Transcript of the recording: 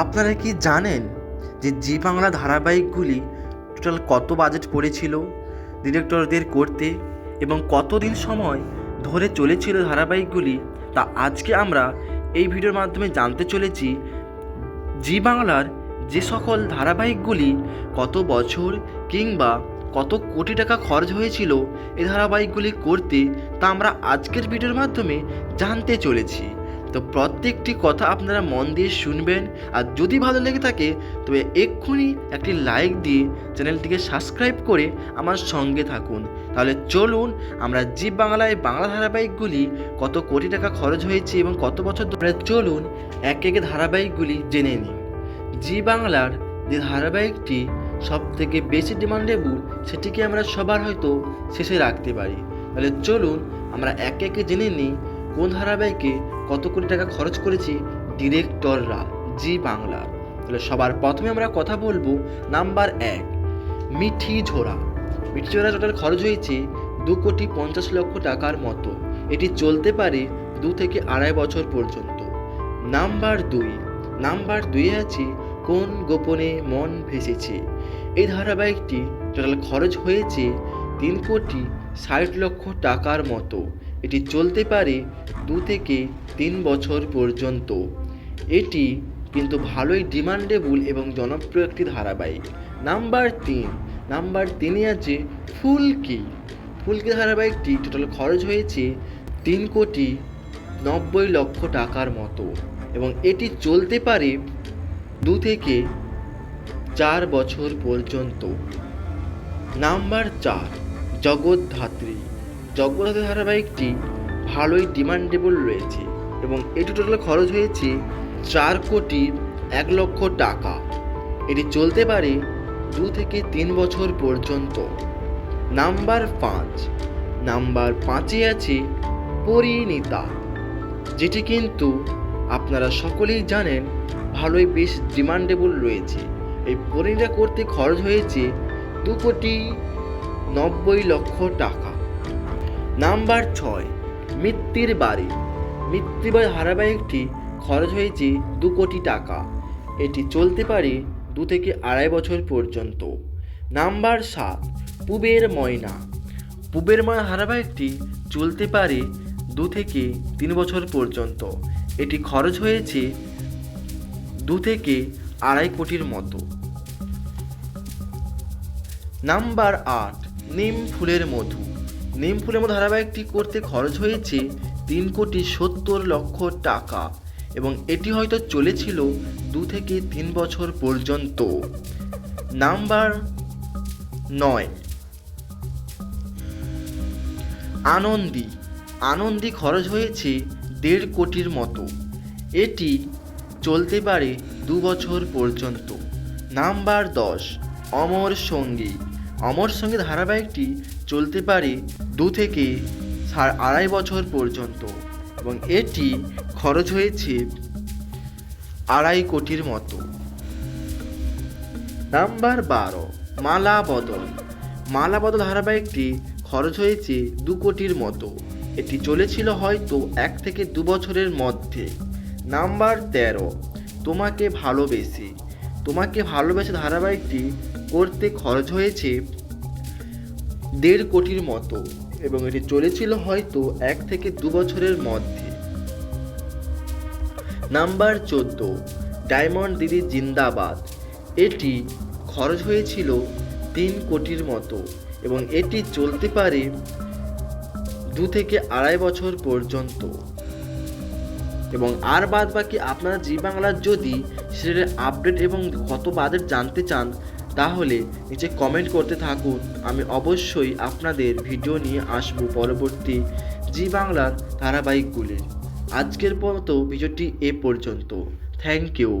আপনারা কি জানেন যে জি বাংলা ধারাবাহিকগুলি টোটাল কত বাজেট পড়েছিল ডিরেক্টরদের করতে এবং কতদিন সময় ধরে চলেছিল ধারাবাহিকগুলি? তা আজকে আমরা এই ভিডিওর মাধ্যমে জানতে চলেছি জি বাংলার যে সকল ধারাবাহিকগুলি কত বছর কিংবা কত কোটি টাকা খরচ হয়েছিল এই ধারাবাহিকগুলি করতে তা আমরা আজকের ভিডিওর মাধ্যমে জানতে চলেছি। তো প্রত্যেকটি কথা আপনারা মন দিয়ে শুনবেন, আর যদি ভালো লেগে থাকে, তবে এক্ষুনি একটি লাইক দিয়ে চ্যানেলটিকে সাবস্ক্রাইব করে আমার সঙ্গে থাকুন। তাহলে চলুন আমরা জি বাংলায় বাংলা ধারাবাহিকগুলি কত কোটি টাকা খরচ হয়েছে এবং কত বছর ধরে চলুন এক একে ধারাবাহিকগুলি জেনে নিন জি বাংলার যে ধারাবাহিকটি সব থেকে বেশি ডিমান্ডেবল সেটিকে আমরা সবার হয়তো শেষে রাখতে পারি। তাহলে চলুন আমরা এক একে জেনে নিই কোন ধারাবাহিকে কত কোটি টাকা খরচ করেছে ডিরেক্টররা? জি বাংলা। তাহলে সবার প্রথমে আমরা কথা বলব নাম্বার এক, মিঠি ঝোড়া। মিঠি ঝোড়া টোটাল খরচ হয়েছে দু কোটি পঞ্চাশ লক্ষ টাকার মতো। এটি চলতে পারে দু থেকে আড়াই বছর পর্যন্ত। নাম্বার দুই নাম্বার দুই আছে কোন গোপনে মন ভেসেছে? এই ধারাবাহিকটি টোটাল খরচ হয়েছে তিন কোটি ষাট লক্ষ টাকার মতো। এটি চলতে পারে দু থেকে তিন বছর পর্যন্ত। এটি কিন্তু ভালোই ডিমান্ডেবল এবং জনপ্রিয় একটি ধারাবাহিক। নাম্বার তিন। নাম্বার তিনে আছে ফুলকি। ফুলকি ধারাবাহিকটি টোটাল খরচ হয়েছে তিন কোটি নব্বই লক্ষ টাকার মতো এবং এটি চলতে পারে দু থেকে চার বছর পর্যন্ত। নাম্বার চার। জগৎধাত্রী জগৎধাত্রী ধারাবাহিকটি ভালোই ডিমান্ডেবল রয়েছে এবং এটি টোটাল খরচ হয়েছে চার কোটি এক লক্ষ টাকা। এটি চলতে পারে দু থেকে তিন বছর পর্যন্ত। নাম্বার পাঁচ। নাম্বার পাঁচে আছে পরিণীতা, যেটি কিন্তু আপনারা সকলেই জানেন ভালোই বেশ ডিমান্ডেবল রয়েছে। এই পরিণীতা করতে খরচ হয়েছে দু কোটি নব্বই লক্ষ টাকা। নাম্বার ছয়। মৃত্যুর বাড়ি। মৃত্যুর বাড়ি ধারাবাহিকটি খরচ হয়েছে দু কোটি টাকা। এটি চলতে পারে দু থেকে আড়াই বছর পর্যন্ত। নাম্বার সাত, পুবের ময়না। পুবের ময়না ধারাবাহিকটি চলতে পারে দু থেকে তিন বছর পর্যন্ত। এটি খরচ হয়েছে দু থেকে আড়াই কোটির মতো। নাম্বার আট, নিম ফুলের মধু। নিম ফুলের মধু ধারাবাহিকটি করতে খরচ হয়েছে তিন কোটি সত্তর লক্ষ টাকা এবং এটি হয়তো চলেছিল দু থেকে তিন বছর পর্যন্ত। নাম্বার নয়। আনন্দী। আনন্দী খরচ হয়েছে দেড় কোটির মতো। এটি চলতে পারে দু বছর পর্যন্ত। নাম্বার দশ, অমর সঙ্গী। অমর সঙ্গী ধারাবাহিকটি চলতে পারে দু থেকে সাড়ে আড়াই বছর পর্যন্ত এবং এটি খরচ হয়েছে আড়াই কোটির মতো। নাম্বার বারো, মালা বদল। মালা বদল ধারাবাহিকটি খরচ হয়েছে দু কোটির মতো। এটি চলেছিল হয়তো এক থেকে দু বছরের মধ্যে। নাম্বার তেরো, তোমাকে ভালোবেসে। তোমাকে ভালোবেসে ধারাবাহিকটি করতে খরচ হয়েছে দেড় কোটির মতো, এবং এটি চলেছিল হয়তো এক থেকে দু বছরের মধ্যে। নাম্বার চোদ্দ, ডায়মন্ড দিদি জিন্দাবাদ। এটি খরচ হয়েছিল তিন কোটির মতো, এবং এটি চলতে পারে দু থেকে আড়াই বছর পর্যন্ত। এবং আর বাদ বাকি আপনারা জি বাংলার যদি সেটার আপডেট এবং কত বাজেট জানতে চান তাহলে নিচে কমেন্ট করতে থাকুন। আমি অবশ্যই আপনাদের ভিডিও নিয়ে আসব পরবর্তী জি বাংলার ধারাবাহিকগুলির। আজকের মতো ভিডিওটি এ পর্যন্ত। Thank you